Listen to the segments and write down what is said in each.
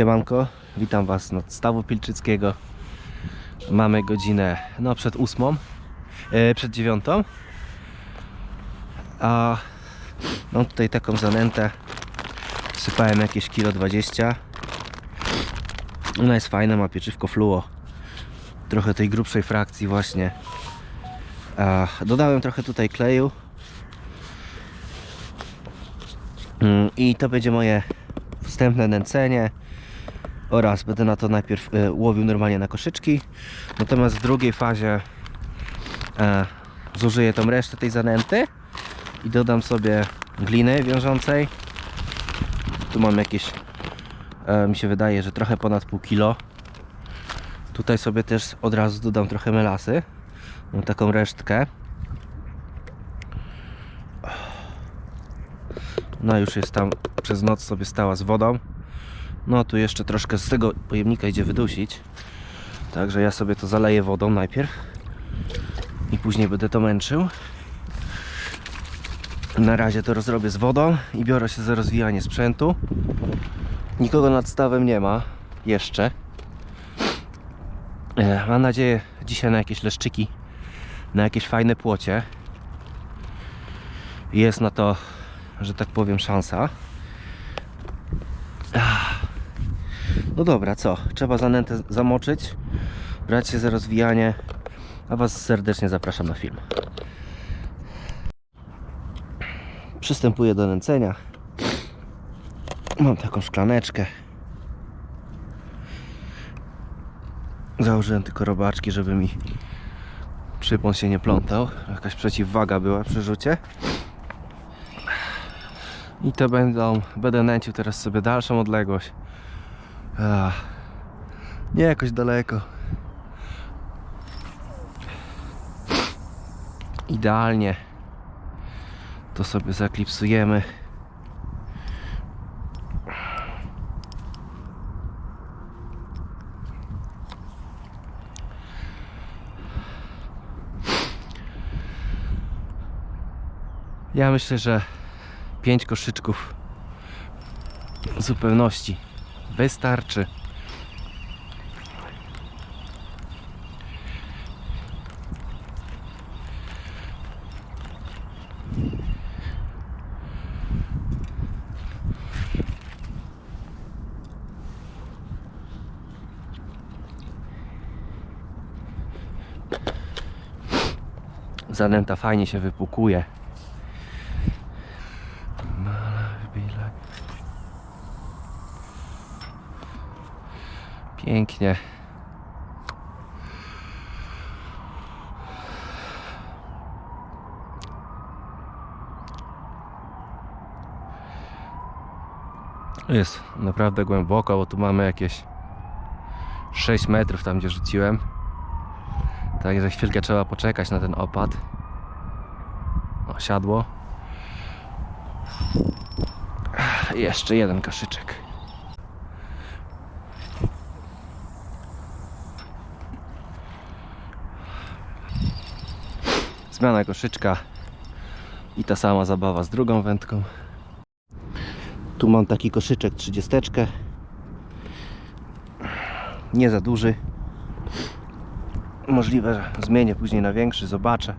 Siemanko, witam Was od stawu Pilczyckiego. Mamy godzinę no przed ósmą, e, przed dziewiątą. A mam tutaj taką zanętę. Sypałem jakieś kilo 20. Ona jest fajna, ma pieczywko fluo. Trochę tej grubszej frakcji właśnie. A, dodałem trochę tutaj kleju. Mm, I to będzie moje wstępne nęcenie oraz będę na to najpierw e, łowił normalnie na koszyczki. Natomiast w drugiej fazie e, zużyję tą resztę tej zanęty i dodam sobie gliny wiążącej. Tu mam jakieś e, mi się wydaje, że trochę ponad pół kilo. Tutaj sobie też od razu dodam trochę melasy. Mam taką resztkę. No już jest tam przez noc sobie stała z wodą no tu jeszcze troszkę z tego pojemnika idzie wydusić. Także ja sobie to zaleję wodą najpierw i później będę to męczył. Na razie to rozrobię z wodą i biorę się za rozwijanie sprzętu. Nikogo nad stawem nie ma jeszcze. E, mam nadzieję dzisiaj na jakieś leszczyki na jakieś fajne płocie. Jest na to że tak powiem szansa Ach. No dobra co? Trzeba zanętę zamoczyć brać się za rozwijanie a was serdecznie zapraszam na film. Przystępuję do nęcenia. Mam taką szklaneczkę. Założyłem tylko robaczki żeby mi przypon się nie plątał. Jakaś przeciwwaga była przy rzucie i to będą, będę nęcił teraz sobie dalszą odległość. Ach, nie jakoś daleko. Idealnie to sobie zaklipsujemy. Ja myślę, że 5 koszyczków w zupełności wystarczy. Zanęta fajnie się wypukuje. Pięknie. Jest naprawdę głęboko, bo tu mamy jakieś 6 metrów tam gdzie rzuciłem. Także chwilkę trzeba poczekać na ten opad. O, siadło. Jeszcze jeden kaszyczek. Zmiana koszyczka i ta sama zabawa z drugą wędką. Tu mam taki koszyczek 30. Nie za duży. Możliwe, że zmienię później na większy, zobaczę.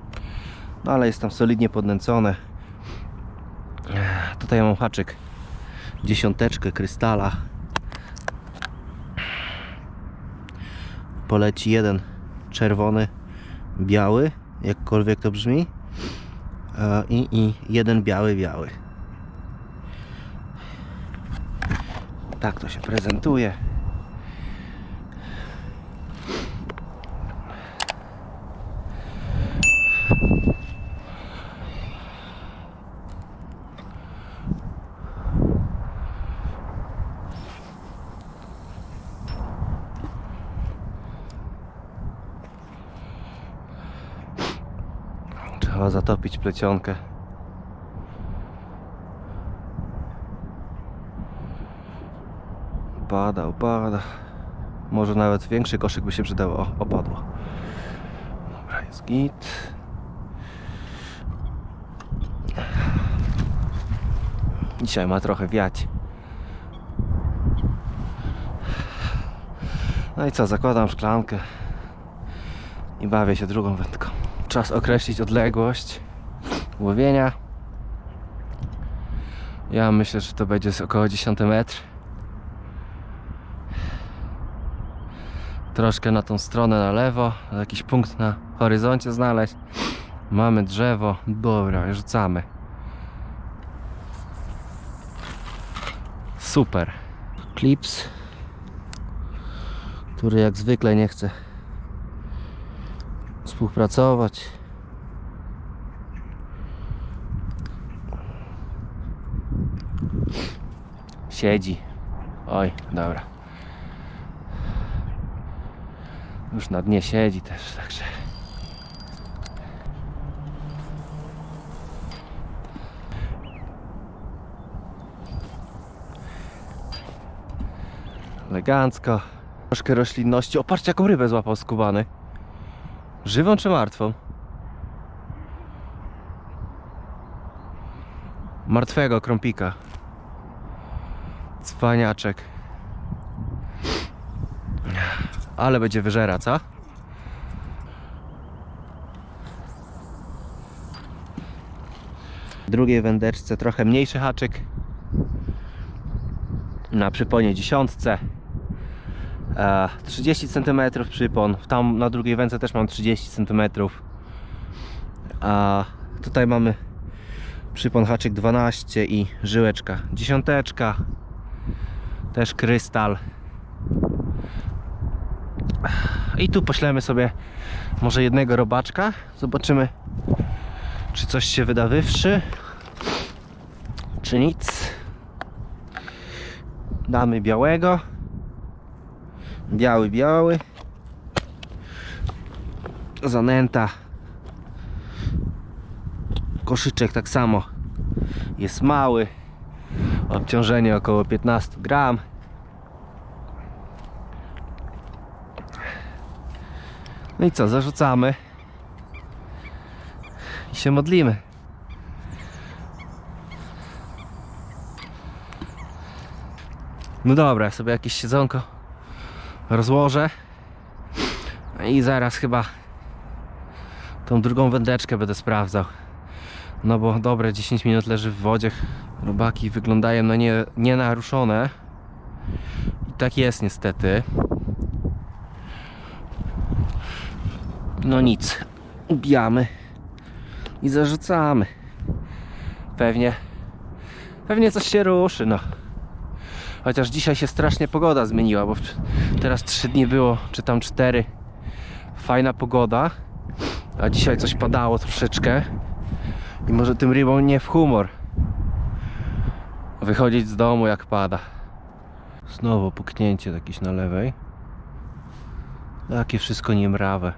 No ale jest tam solidnie podnęcone. Tutaj mam haczyk dziesiąteczkę krystala. Poleci jeden czerwony, biały jakkolwiek to brzmi. E, i, i jeden biały, biały. Tak to się prezentuje Trzeba zatopić plecionkę. Pada, opada. Może nawet większy koszyk by się przydał. O, opadło. Dobra, jest git. Dzisiaj ma trochę wiać. No i co, zakładam szklankę i bawię się drugą wędką. Czas określić odległość łowienia. Ja myślę, że to będzie z około 10 metr. Troszkę na tą stronę na lewo, jakiś punkt na horyzoncie znaleźć. Mamy drzewo. Dobra, rzucamy. Super. Clips, który jak zwykle nie chce współpracować. Siedzi. Oj, dobra. Już na dnie siedzi też, także. Elegancko. Troszkę roślinności. O, jaką rybę złapał skubany. Żywą czy martwą? Martwego krąpika. Cwaniaczek. Ale będzie wyżera, co? W drugiej wędeczce trochę mniejszy haczyk. Na przyponie dziesiątce. E, 30 cm przypon. Tam na drugiej wędce też mam 30 cm. A tutaj mamy przypon haczyk 12 i żyłeczka dziesiąteczka. Też krystal. I tu poślemy sobie może jednego robaczka. Zobaczymy, czy coś się wyda wywszy, czy nic. Damy białego. Biały, biały. Zanęta. Koszyczek tak samo jest mały. Obciążenie około 15 gram. No i co, zarzucamy i się modlimy. No dobra, sobie jakieś siedzonko rozłożę No i zaraz chyba tą drugą wędeczkę będę sprawdzał. No bo dobre 10 minut leży w wodzie. Robaki wyglądają na nie, nienaruszone. I tak jest niestety. No nic, ubijamy i zarzucamy. Pewnie, pewnie coś się ruszy, no. Chociaż dzisiaj się strasznie pogoda zmieniła, bo teraz 3 dni było, czy tam 4. Fajna pogoda, a dzisiaj coś padało troszeczkę. I może tym rybom nie w humor wychodzić z domu jak pada. Znowu puknięcie jakieś na lewej. Takie wszystko niemrawe.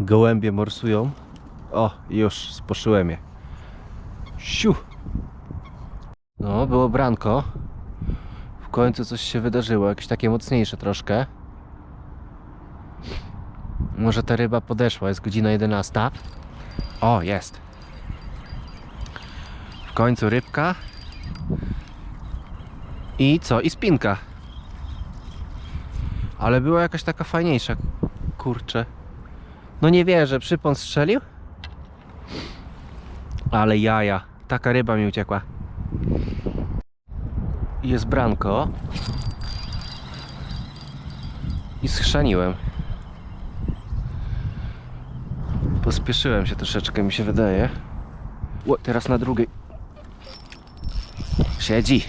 Gołębie morsują. O, już sposzyłem je. Siu! No, było branko. W końcu coś się wydarzyło, jakieś takie mocniejsze troszkę. Może ta ryba podeszła, jest godzina 11. O, jest. W końcu rybka. I co? I spinka. Ale była jakaś taka fajniejsza. Kurczę. No nie wierzę, przypon strzelił? Ale jaja. Taka ryba mi uciekła. Jest branko. I schrzaniłem. Pospieszyłem się troszeczkę, mi się wydaje. O, teraz na drugiej. Siedzi.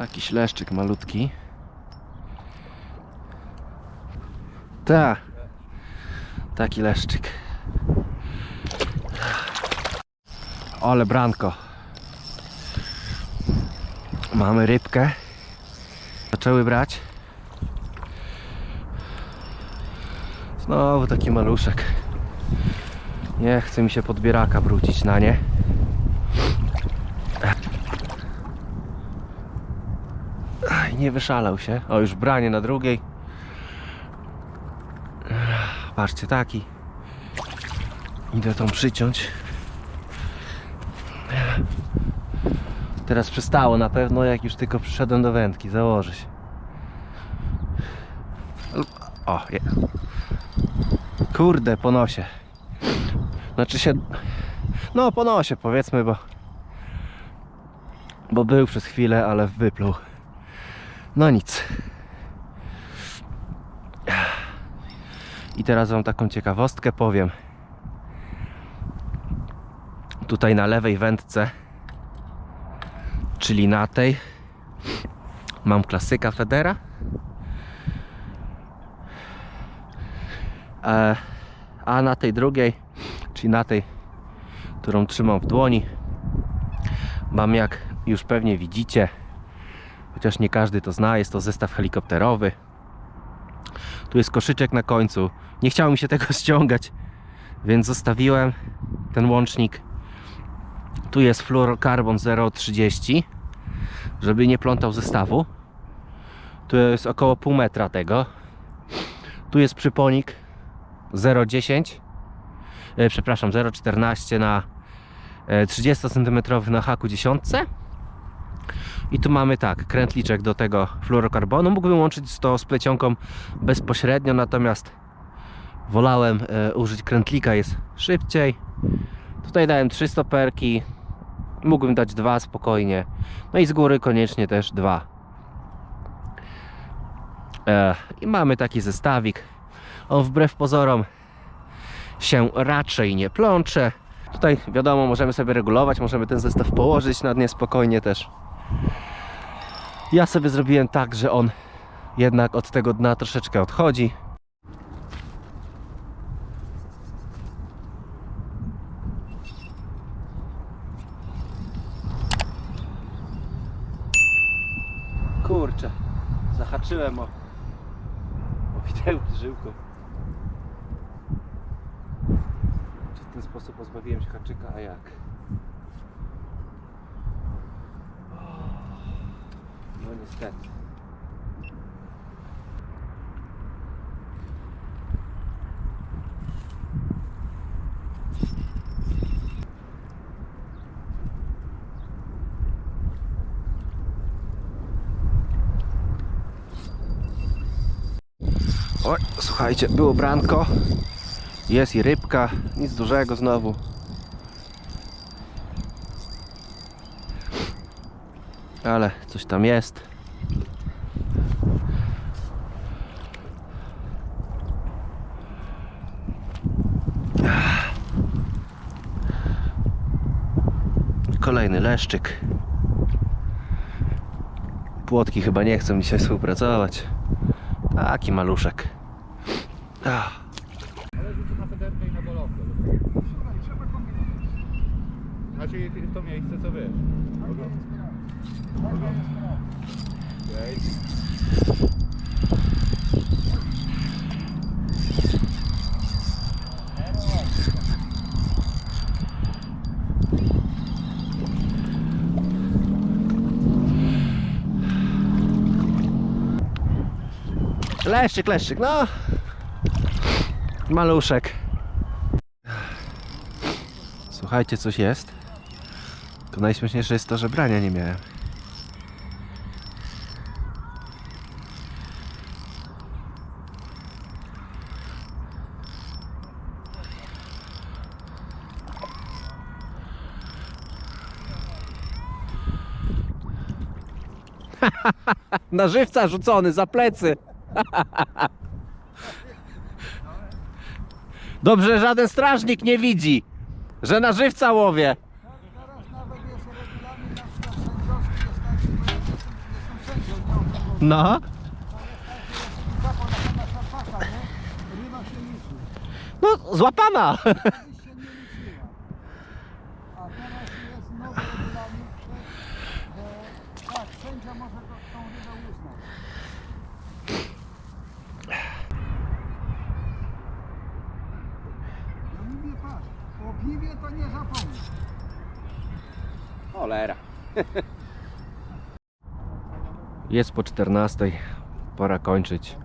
Jakiś leszczyk malutki. Ta. Taki leszczyk. Ale branko. Mamy rybkę. Zaczęły brać. Znowu taki maluszek. Nie chce mi się podbieraka wrócić na nie. Nie wyszalał się. O, już branie na drugiej. Patrzcie, taki. Idę tą przyciąć. Teraz przestało na pewno, jak już tylko przyszedłem do wędki, założę się. O, je. Kurde, po nosie. Znaczy się... No, po nosie powiedzmy, bo... Bo był przez chwilę, ale wypluł. No nic. I teraz wam taką ciekawostkę powiem. Tutaj na lewej wędce, czyli na tej, mam klasyka Federa. E, A na tej drugiej, czyli na tej, którą trzymam w dłoni, mam jak już pewnie widzicie, chociaż nie każdy to zna, jest to zestaw helikopterowy. Tu jest koszyczek na końcu. Nie chciało mi się tego ściągać, więc zostawiłem ten łącznik. Tu jest fluorokarbon 0,30, żeby nie plątał zestawu. Tu jest około pół metra tego. Tu jest przyponik 0,10, e, przepraszam, 0,14 na e, 30 cm na haku 10. I tu mamy tak, krętliczek do tego fluorokarbonu. Mógłbym łączyć to z plecionką bezpośrednio, natomiast wolałem e, użyć krętlika, jest szybciej. Tutaj dałem 3 stoperki, mógłbym dać dwa spokojnie. No i z góry koniecznie też dwa. E, I mamy taki zestawik. On wbrew pozorom się raczej nie plącze. Tutaj wiadomo, możemy sobie regulować, możemy ten zestaw położyć na dnie spokojnie też. Ja sobie zrobiłem tak, że on jednak od tego dna troszeczkę odchodzi. Kurczę, zahaczyłem o, o widełki żyłką. W ten sposób pozbawiłem się haczyka, a jak? No niestety. Oj, słuchajcie, było branko. Jest i rybka, nic dużego znowu. Ale coś tam jest. Kolejny leszczyk. Płotki chyba nie chcą dzisiaj współpracować. Taki maluszek. Ach. Ale rzucę na federkę i na golowkę. Znaczy w to miejsce co wiesz. Okej. Leszczyk, leszczyk, no. Maluszek. Słuchajcie, coś jest. To najśmieszniejsze jest to, że brania nie miałem. Na żywca rzucony za plecy. Dobrze, żaden strażnik nie widzi, że na żywca łowię. Teraz nawet jest regulamin na przykład sędziowski, jestem, jestem sędzią, nie No. zapał na pana szarpaka, nie? Ryba się liczy, No, złapana. kiedyś się nie liczyła. A teraz jest nowy regulamin, że, że tak, sędzia może go, tą rybę uznać. Ja mówię, patrz, o piwie to nie zapomnę. Cholera. Jest po 14. Pora kończyć.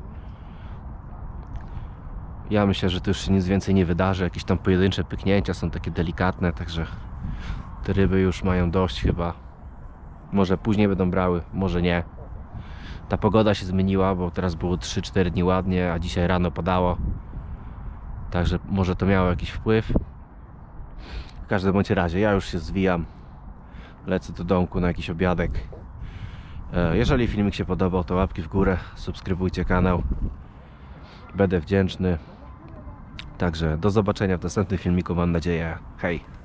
Ja myślę, że tu już się nic więcej nie wydarzy. Jakieś tam pojedyncze pyknięcia są takie delikatne, także te ryby już mają dość chyba. Może później będą brały, może nie. Ta pogoda się zmieniła, bo teraz było 3-4 dni ładnie, a dzisiaj rano padało. Także może to miało jakiś wpływ. W każdym bądź razie ja już się zwijam. Lecę do domku na jakiś obiadek. E, Jeżeli filmik się podobał, to łapki w górę, subskrybujcie kanał. Będę wdzięczny. Także do zobaczenia w następnym filmiku, mam nadzieję. Hej!